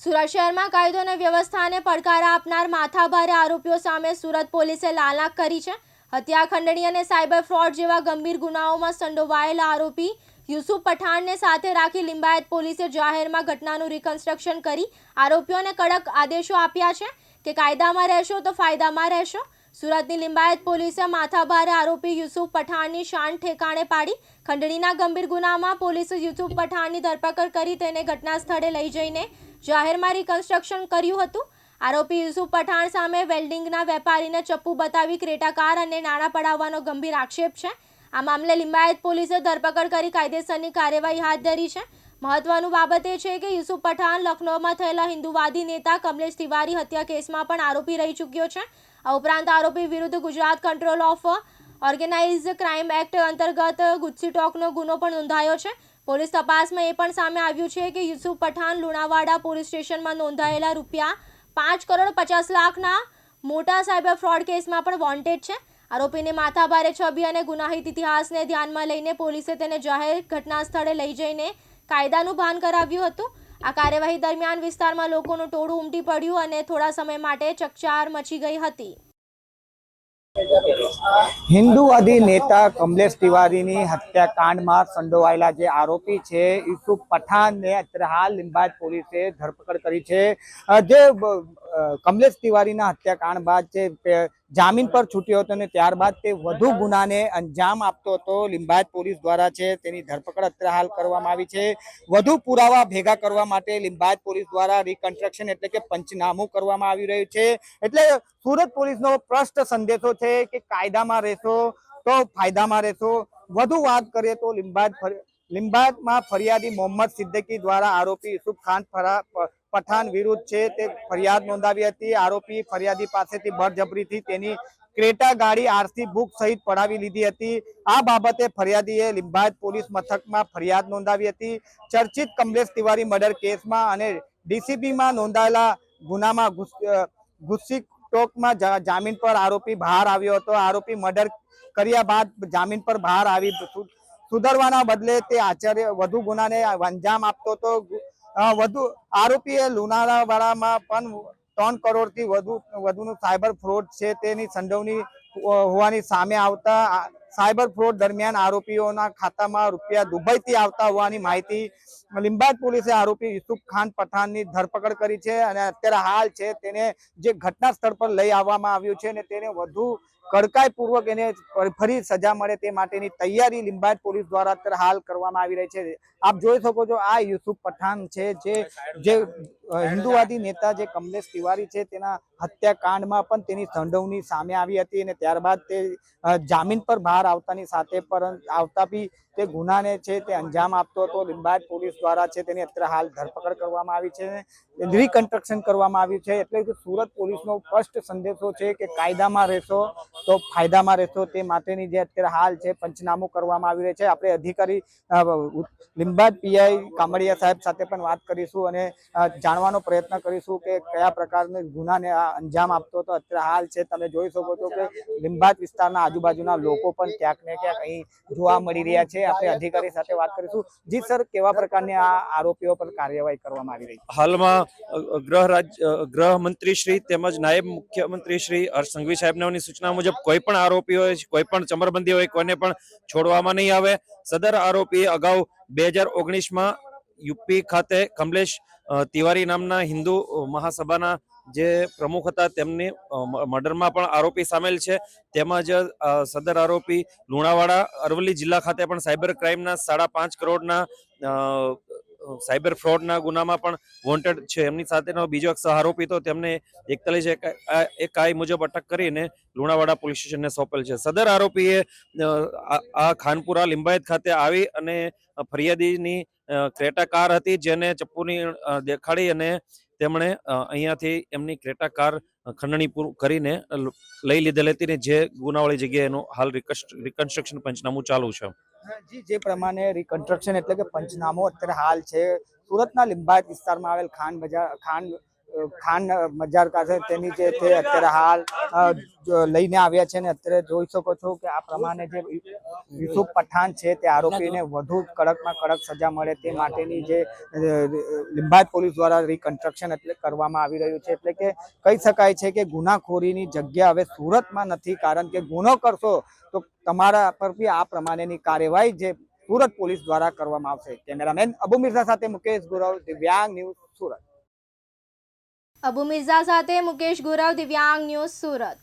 સુરત શહેરમાં કાયદો અને વ્યવસ્થાને પડકાર આપનાર માથાભારે આરોપીઓ સામે સુરત પોલીસે લાલાક કરી છે. હત્યા ખંડણી અને સાયબર ફ્રોડ જેવા ગંભીર ગુનાઓમાં સંડોવાયેલા આરોપી યુસુફ પઠાણને સાથે રાખી લિંબાયત પોલીસે જાહેરમાં ઘટનાનું રિકન્સ્ટ્રક્શન કરી આરોપીઓને કડક આદેશો આપ્યા છે કે કાયદામાં રહેશો તો ફાયદામાં રહેશો. સુરતની લિંબાયત પોલીસે માથાભારે આરોપી યુસુફ પઠાણની શાન ઠેકાણે પાડી. ખંડણીના ગંભીર ગુનામાં પોલીસે યુસુફ પઠાણની ધરપકડ કરી તેને ઘટના સ્થળે લઈ જઈને જાહેરમાં રિકન્સ્ટ્રક્શન કર્યું હતું. આરોપી યુસુફ પઠાણ સામે વેલ્ડિંગના વેપારીને ચપ્પુ બતાવી ક્રેટા કાર અને નાણાં પડાવવાનો ગંભીર આક્ષેપ છે. આ મામલે લિંબાયત પોલીસે ધરપકડ કરી કાયદેસરની કાર્યવાહી હાથ ધરી છે. મહત્વનું બાબત એ છે કે યુસુફ પઠાણ લખનૌમાં થયેલા હિન્દુવાદી નેતા કમલેશ તિવારી હત્યા કેસમાં પણ આરોપી રહી ચૂક્યો છે. આ ઉપરાંત આરોપી વિરુદ્ધ Gujarat control of organise crime act અંતર્ગત ગુસ્સી ટોકનો ગુનો પણ નોંધાયો છે. પોલીસ તપાસમાં એ પણ સામે આવ્યું છે કે યુસુફ પઠાણ લુણાવાડા પોલીસ સ્ટેશનમાં નોંધાયેલા રૂપિયા પાંચ કરોડ પચાસ લાખના મોટા સાયબર ફ્રોડ કેસમાં પણ વોન્ટેડ છે. આરોપીને માથાભારે છબી અને ગુનાહિત ઇતિહાસને ધ્યાનમાં લઈને પોલીસે તેને જાહેર ઘટના સ્થળે લઈ જઈને કાયદાનું ભાન કરાવ્યું હતું. આ કાર્યવાહી દરમિયાન વિસ્તારમાં લોકોનું ટોળું ઉમટી પડ્યું અને થોડા સમય માટે ચકચાર મચી ગઈ હતી. હિન્દુવાદી નેતા કમલેશ તિવારીની હત્યાકાંડમાં સંડોવાયેલા જે આરોપી છે યુસુફ પઠાણને અત્યારે હાલ લિંબાયત પોલીસે ધરપકડ કરી છે. જે કમલેશ તિવારીના હત્યાકાંડ બાદ જે જામીન પર છૂટ્યો હતો અને ત્યારબાદ તે વધુ ગુનાને અંજામ આપતો હતો. લિંબાયત પોલીસ દ્વારા છે તેની ધરપકડ અત્યારે હાલ કરવામાં આવી છે. વધુ પુરાવા ભેગા કરવા માટે લિંબાયત પોલીસ દ્વારા રિકન્સ્ટ્રક્શન એટલે કે પંચનામું કરવામાં આવી રહ્યું છે. એટલે સુરત પોલીસનો સ્પષ્ટ સંદેશો છે કે કાયદામાં રહેશો તો ફાયદામાં રહેશો. વધુ વાત કરીએ તો લિંબાયત લિંબાયતમાં ફરિયાદી મોહમ્મદ સિદ્દીકી દ્વારા આરોપી યુસુફ ખાન ફરા- પઠાણ વિરુદ્ધ છે તે ફરિયાદ નોંધાવી હતી. આરોપી ફરિયાદી પાસેથી બળજબરીથી તેની ક્રેટા ગાડી આરસી બુક સહિત પડાવી લીધી હતી. આ બાબતે ફરિયાદીએ લિંબાયત પોલીસ મથકમાં ફરિયાદ નોંધાવી હતી. ચર્ચિત કમલેશ તિવારી મર્ડર કેસમાં અને ડીસીબીમાં નોંધાયેલા ગુનામાં ગુસ- ગુસ્સી ટોકમાં જામીન પર આરોપી બહાર આવ્યો હતો. આરોપી મર્ડર કર્યા બાદ જામીન પર બહાર આવી સુધરવાના બદલે તે આચાર્ય, વધુ ગુનાને અંજામ આપતો હતો. વધુ આરોપીએ લુણાવાડામાં પણ ત્રણ કરોડથી વધુ, વધુનું સાયબર ફ્રોડ છે. તેની સંડોવણી હોવાની સામે આવતા સાયબર ફ્રોડ દરમિયાન આરોપીઓના ખાતામાં રૂપિયા દુબઈથી આવતા હોવાની માહિતી લીંબાયત પોલીસે આરોપી યુસુફ ખાન પઠાણની ધરપકડ કરી છે અને અત્યારે હાલ છે તેને જે ઘટના સ્થળ પર લઈ આવવામાં આવ્યું છે અને તેને વધુ કડકાઈપૂર્વક એને ફરી સજા મળે તે માટેની તૈયારી લીંબાયત પોલીસ દ્વારા અત્યારે હાલ કરવામાં આવી રહી છે. આપ જોઈ શકો છો આ યુસુફ પઠાણ છે જે જે હિન્દુવાદી નેતા જે કમલેશ તિવારી છે, તેના હત્યાકાંડમાં પણ તેની સંડવણી સામે આવી હતી અને ત્યારબાદ તે જામીન પર બહાર આવતાની સાથે પર, આવતા બી તે ગુનાને છે તે અંજામ આપતો હતો. લિંબાયત પોલીસ દ્વારા છે તેની અત્યારે હાલ ધરપકડ કરવામાં આવી છે રિકન્સ્ટ્રક્શન કરવામાં આવ્યું છે. એટલે કે સુરત પોલીસનો સ્પષ્ટ સંદેશો છે કે કાયદામાં રહેશો તો ફાયદામાં રહેશો તે માટેની જે અત્યારે હાલ છે પંચનામું કરવામાં આવી રહ્યું છે. આપણે અધિકારી લીંબાદ પીઆઈ કામડિયા સાહેબ સાથે પણ વાત કરીશું અને જાણવાનો પ્રયત્ન કરીશું કે કયા પ્રકારના ગુનાને આ અંજામ આપતો હતો. અત્યારે હાલ છે, તમે જોઈ શકો છો કે લીંબાદ વિસ્તારના આજુબાજુના લોકો પણ ક્યાંક ક્યાંક અહીં જોવા મળી રહ્યા છે. આપણે અધિકારી સાથે વાત કરીશું. જી સર, કેવા પ્રકારની આ આરોપીઓ પર કાર્યવાહી કરવામાં આવી રહી હાલમાં ગૃહ રાજ્ય ગૃહ મંત્રી શ્રી તેમજ નાયબ મુખ્યમંત્રી શ્રી હર્ષ સંઘવી સાહેબની સૂચના મુજબ કોઈ પણ આરોપી હોય, કોઈ પણ ચમરબંધી હોય, કોઈને પણ છોડવામાં નહીં આવે. સદર આરોપી અગાઉ બે હજાર ઓગણીસમાં યુપી ખાતે કમલેશ તિવારી નામના હિન્દુ મહાસભાના જે પ્રમુખ હતા, તેમની મર્ડરમાં પણ આરોપી સામેલ છે. તેમજ સદર આરોપી લુણાવાડા અરવલ્લી જિલ્લા ખાતે પણ સાયબર ક્રાઇમના સાડા પાંચ કરોડના સાયબર ફ્રોડના ગુનામાં પણ વોન્ટેડ છે. એમની સાથેનો બીજો એક સહારોપી તો તેમને એકતાલીસ એક આઈ મુજબ અટક કરીને લુણાવાડા પોલીસ સ્ટેશનને સોંપેલ છે. સદર આરોપીએ આ ખાનપુરા લિંબાયત ખાતે આવી અને ફરિયાદીની ક્રેટા કાર હતી જેને ચપ્પુની દેખાડી અને તેમણે અહીંયાથી એમની ક્રેટા કાર ખંડણી પૂરું કરીને લઈ લીધેલ હતી ને જે ગુનાવાળી જગ્યાએ એનું હાલ રિકન્સ્ટ્રક્શન પંચનામું ચાલુ છે. જી, જે પ્રમાણે રિકન્સ્ટ્રક્શન એટલે કે પંચનામો અત્યારે હાલ છે. સુરતના લિંબાયત વિસ્તારમાં આવેલ ખાન બજાર, ખાન ખાન મજાર પાસે તેની જે છે, અત્યારે હાલ લઈને આવ્યા છે ને, અત્યારે જોઈ શકો છો કે આ પ્રમાણે જે યુસુફ પઠાણ છે તે આરોપીને વધુ કડકમાં કડક સજા મળે તે માટેની જે લિંબાયત પોલીસ દ્વારા રિકન્સ્ટ્રક્શન એટલે કરવામાં આવી રહ્યું છે. એટલે કે કહી શકાય છે કે ગુનાખોરીની જગ્યા હવે સુરતમાં નથી, કારણ કે ગુનો કરશો તો તમારા પર બી આ પ્રમાણેની કાર્યવાહી જે સુરત પોલીસ દ્વારા કરવામાં આવશે. કેમેરામેન અબુ મિર્ઝા સાથે મુકેશ ગુરવ, દિવ્યાંગ ન્યૂઝ સુરત. અબુ મિર્ઝા સાથે મુકેશ ગુરવ દિવ્યાંગ ન્યૂઝ સુરત.